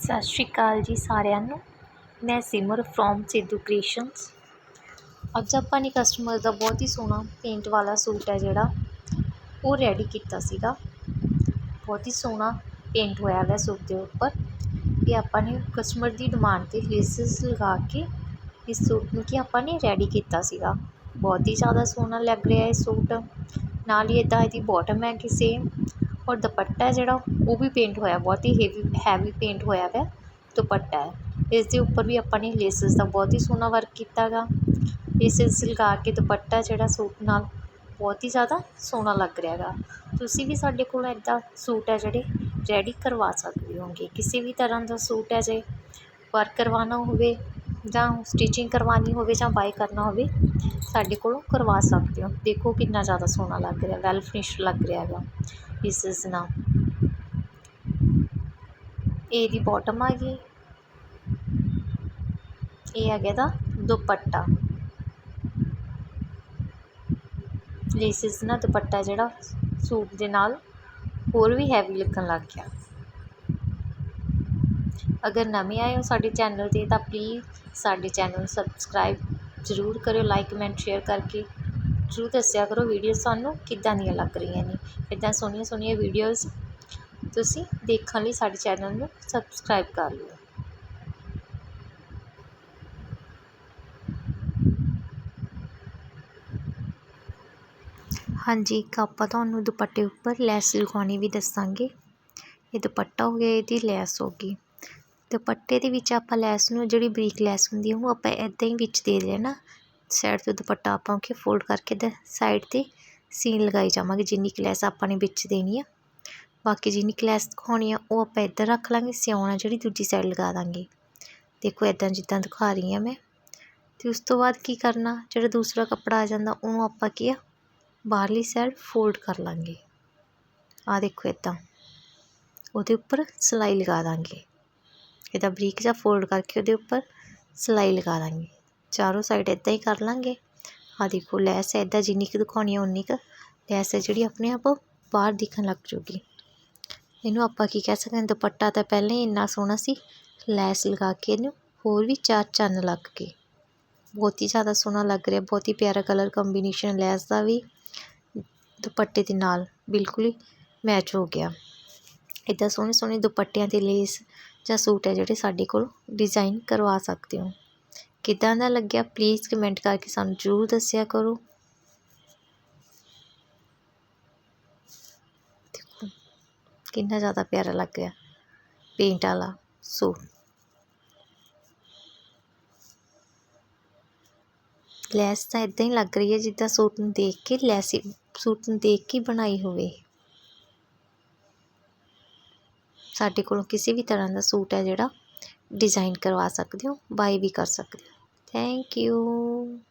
ਸਤਿ ਸ਼੍ਰੀ ਅਕਾਲ ਜੀ ਸਾਰਿਆਂ ਨੂੰ। ਮੈਂ ਸਿਮਰ ਫਰੋਮ ਸਿੱਧੂ ਕ੍ਰੀਏਸ਼ਨਸ ਅੱਜ ਆਪਾਂ ਨੇ ਕਸਟਮਰ ਦਾ ਬਹੁਤ ਹੀ ਸੋਹਣਾ ਪੇਂਟ ਵਾਲਾ ਸੂਟ ਹੈ ਜਿਹੜਾ, ਉਹ ਰੈਡੀ ਕੀਤਾ ਸੀਗਾ। ਬਹੁਤ ਹੀ ਸੋਹਣਾ ਪੇਂਟ ਹੋਇਆ ਹੈ ਸੂਟ ਦੇ ਉੱਪਰ। ਇਹ ਆਪਾਂ ਨੇ ਕਸਟਮਰ ਦੀ ਡਿਮਾਂਡ 'ਤੇ ਲੇਸਿਸ ਲਗਾ ਕੇ ਇਸ ਸੂਟ ਨੂੰ ਕਿ ਆਪਾਂ ਨੇ ਰੈਡੀ ਕੀਤਾ ਸੀਗਾ। ਬਹੁਤ ਹੀ ਜ਼ਿਆਦਾ ਸੋਹਣਾ ਲੱਗ ਰਿਹਾ ਇਹ ਸੂਟ। ਨਾਲ ਹੀ ਇੱਦਾਂ ਇਹਦੀ ਬਾਟਮ ਹੈ ਕਿਸੇ ਔਰ ਦੁਪੱਟਾ ਹੈ ਜਿਹੜਾ ਉਹ ਵੀ ਪੇਂਟ ਹੋਇਆ ਬਹੁਤ ਹੀ ਹੈਵੀ ਹੈਵੀ ਪੇਂਟ ਹੋਇਆ ਵਾ ਦੁਪੱਟਾ ਹੈ ਇਸ ਦੇ ਉੱਪਰ ਵੀ ਆਪਾਂ ਨੇ ਲੇਸਿਸ ਦਾ ਬਹੁਤ ਹੀ ਸੋਹਣਾ ਵਰਕ ਕੀਤਾ ਗਾ ਲੇਸਿਸ ਲਗਾ ਕੇ ਦੁਪੱਟਾ ਜਿਹੜਾ ਸੂਟ ਨਾਲ ਬਹੁਤ ਹੀ ਜ਼ਿਆਦਾ ਸੋਹਣਾ ਲੱਗ ਰਿਹਾ ਗਾ ਤੁਸੀਂ ਵੀ ਸਾਡੇ ਕੋਲ ਇੱਦਾਂ ਸੂਟ ਹੈ ਜਿਹੜੇ ਰੈਡੀ ਕਰਵਾ ਸਕਦੇ ਹੋਗੇ ਕਿਸੇ ਵੀ ਤਰ੍ਹਾਂ ਦਾ ਸੂਟ ਹੈ ਜੇ ਵਰਕ ਕਰਵਾਉਣਾ ਹੋਵੇ ਜਾਂ ਸਟਿਚਿੰਗ ਕਰਵਾਉਣੀ ਹੋਵੇ ਜਾਂ ਬਾਏ ਕਰਨਾ ਹੋਵੇ ਸਾਡੇ ਕੋਲੋਂ ਕਰਵਾ ਸਕਦੇ ਹੋ ਦੇਖੋ ਕਿੰਨਾ ਜ਼ਿਆਦਾ ਸੋਹਣਾ ਲੱਗ ਰਿਹਾ ਵੈਲ ਫਿਨਿਸ਼ ਲੱਗ ਰਿਹਾ ਹੈਗਾ ਪੀਸਸ ਨਾਲ। ਇਹਦੀ ਬਾਟਮ ਆ ਗਈ। ਇਹ ਹੈਗਾ ਦਾ ਦੁਪੱਟਾ। ਲੇਸਿਸ ਨਾਲ ਦੁਪੱਟਾ ਜਿਹੜਾ, ਸੂਟ ਦੇ ਨਾਲ ਹੋਰ ਵੀ ਹੈਵੀ ਲੱਗਣ ਲੱਗ ਗਿਆ। ਅਗਰ ਨਵੇਂ ਆਏ ਹੋ ਸਾਡੇ ਚੈਨਲ 'ਤੇ ਤਾਂ ਪਲੀਜ਼ ਸਾਡੇ ਚੈਨਲ ਨੂੰ ਸਬਸਕ੍ਰਾਈਬ ਜ਼ਰੂਰ ਕਰਿਓ ਲਾਈਕ ਕਮੈਂਟ ਸ਼ੇਅਰ ਕਰਕੇ। ਜ਼ਰੂਰ ਦੱਸਿਆ ਕਰੋ ਵੀਡੀਓਜ਼ ਸਾਨੂੰ ਕਿੱਦਾਂ ਦੀਆਂ ਲੱਗ ਰਹੀਆਂ ਨੇ। ਇੱਦਾਂ ਸੋਹਣੀਆਂ ਸੋਹਣੀਆਂ ਵੀਡੀਓਜ਼ ਤੁਸੀਂ ਦੇਖਣ ਲਈ ਸਾਡੇ ਚੈਨਲ ਨੂੰ ਸਬਸਕ੍ਰਾਈਬ ਕਰ ਲਓ। ਹਾਂਜੀ, ਇੱਕ ਆਪਾਂ ਤੁਹਾਨੂੰ ਦੁਪੱਟੇ ਉੱਪਰ ਲੈਸ ਲਗਾਉਣੀ ਵੀ ਦੱਸਾਂਗੇ। ਇਹ ਦੁਪੱਟਾ ਹੋ ਗਿਆ, ਇਹਦੀ ਲੈਸ ਹੋ ਗਈ। ਦੁਪੱਟੇ ਦੇ ਵਿੱਚ ਆਪਾਂ ਲੈਸ ਨੂੰ ਜਿਹੜੀ ਬਰੀਕ ਲੈਸ ਹੁੰਦੀ ਹੈ ਉਹ ਆਪਾਂ ਇੱਦਾਂ ਹੀ ਵਿੱਚ ਦੇ ਦੇਣਾ। ਸਾਈਡ ਤੋਂ ਦੁਪੱਟਾ ਆਪਾਂ ਕਿ ਫੋਲਡ ਕਰਕੇ ਦੇ ਸਾਈਡ 'ਤੇ ਸੀਨ ਲਗਾਈ ਜਾਵਾਂਗੇ, ਜਿੰਨੀ ਕੁ ਲੈਸ ਆਪਾਂ ਨੇ ਵਿੱਚ ਦੇਣੀ ਆ। ਬਾਕੀ ਜਿੰਨੀ ਕੁ ਲੈਸ ਦਿਖਾਉਣੀ ਆ, ਉਹ ਆਪਾਂ ਇੱਧਰ ਰੱਖ ਲਾਂਗੇ, ਸਿਉਣਾ ਜਿਹੜੀ ਦੂਜੀ ਸਾਈਡ ਲਗਾ ਦਾਂਗੇ। ਦੇਖੋ ਇੱਦਾਂ ਜਿੱਦਾਂ ਦਿਖਾ ਰਹੀ ਹਾਂ ਮੈਂ। ਅਤੇ ਉਸ ਤੋਂ ਬਾਅਦ ਕੀ ਕਰਨਾ, ਜਿਹੜਾ ਦੂਸਰਾ ਕੱਪੜਾ ਆ ਜਾਂਦਾ, ਉਹਨੂੰ ਆਪਾਂ ਕੀ ਆ, ਬਾਹਰਲੀ ਸਾਈਡ ਫੋਲਡ ਕਰ ਲਾਂਗੇ। ਆ ਦੇਖੋ ਇੱਦਾਂ ਉਹਦੇ ਉੱਪਰ ਸਿਲਾਈ ਲਗਾ ਦਾਂਗੇ। ਇਹਦਾ ਬਰੀਕ ਜਿਹਾ ਫੋਲਡ ਕਰਕੇ ਉਹਦੇ ਉੱਪਰ ਸਿਲਾਈ ਲਗਾ ਦਾਂਗੇ। ਚਾਰੋਂ ਸਾਈਡ ਇੱਦਾਂ ਹੀ ਕਰ ਲਾਂਗੇ। ਆ ਦੇਖੋ, ਲੈਸ ਇੱਦਾਂ ਜਿੰਨੀ ਕੁ ਦਿਖਾਉਣੀ ਆ ਉਨੀ ਕੁ। ਲੈਸ ਹੈ ਜਿਹੜੀ ਆਪਣੇ ਆਪ ਬਾਹਰ ਦਿਖਣ ਲੱਗ ਜੂਗੀ। ਇਹਨੂੰ ਆਪਾਂ ਕੀ ਕਹਿ ਸਕਦੇ ਹਾਂ, ਦੁਪੱਟਾ ਤਾਂ ਪਹਿਲਾਂ ਹੀ ਇੰਨਾ ਸੋਹਣਾ ਸੀ। ਲੈਸ ਲਗਾ ਕੇ ਇਹਨੂੰ ਹੋਰ ਵੀ ਚਾਰ ਚੰਨ ਲੱਗ ਗਏ। ਬਹੁਤ ਹੀ ਜ਼ਿਆਦਾ ਸੋਹਣਾ ਲੱਗ ਰਿਹਾ, ਬਹੁਤ ਹੀ ਪਿਆਰਾ ਕਲਰ ਕੰਬੀਨੇਸ਼ਨ ਲੈਸ ਦਾ ਵੀ। ਦੁਪੱਟੇ ਦੇ ਨਾਲ ਬਿਲਕੁਲ ਹੀ ਮੈਚ ਹੋ ਗਿਆ। ਇੱਦਾਂ ਸੋਹਣੇ ਸੋਹਣੇ ਦੁਪੱਟਿਆਂ 'ਤੇ ਲੇਸ ਜਾਂ ਸੂਟ ਹੈ ਜਿਹੜੇ ਸਾਡੇ ਕੋਲ ਡਿਜ਼ਾਈਨ ਕਰਵਾ ਸਕਦੇ ਹੋ। ਕਿੱਦਾਂ ਦਾ ਲੱਗਿਆ? ਪਲੀਜ਼ ਕਮੈਂਟ ਕਰਕੇ ਸਾਨੂੰ ਜ਼ਰੂਰ ਦੱਸਿਆ ਕਰੋ। ਕਿੰਨਾ ਜ਼ਿਆਦਾ ਪਿਆਰਾ ਲੱਗ ਗਿਆ ਪੇਂਟ ਵਾਲਾ ਸੂਟ ਲੈਸ ਤਾਂ ਇਦਾਂ ਹੀ ਲੱਗ ਰਹੀ ਹੈ ਜਿੱਦਾਂ ਸੂਟ ਨੂੰ ਦੇਖ ਕੇ, ਲੈਸ ਸੂਟ ਨੂੰ ਦੇਖ ਕੇ ਬਣਾਈ ਹੋਵੇ। ਸਾਡੇ ਕੋਲੋਂ ਕਿਸੇ ਵੀ ਤਰ੍ਹਾਂ ਦਾ ਸੂਟ ਹੈ ਜਿਹੜਾ ਡਿਜ਼ਾਈਨ ਕਰਵਾ ਸਕਦੇ ਹੋ ਬਾਈ ਵੀ ਕਰ ਸਕਦੇ ਹੋ। Thank you.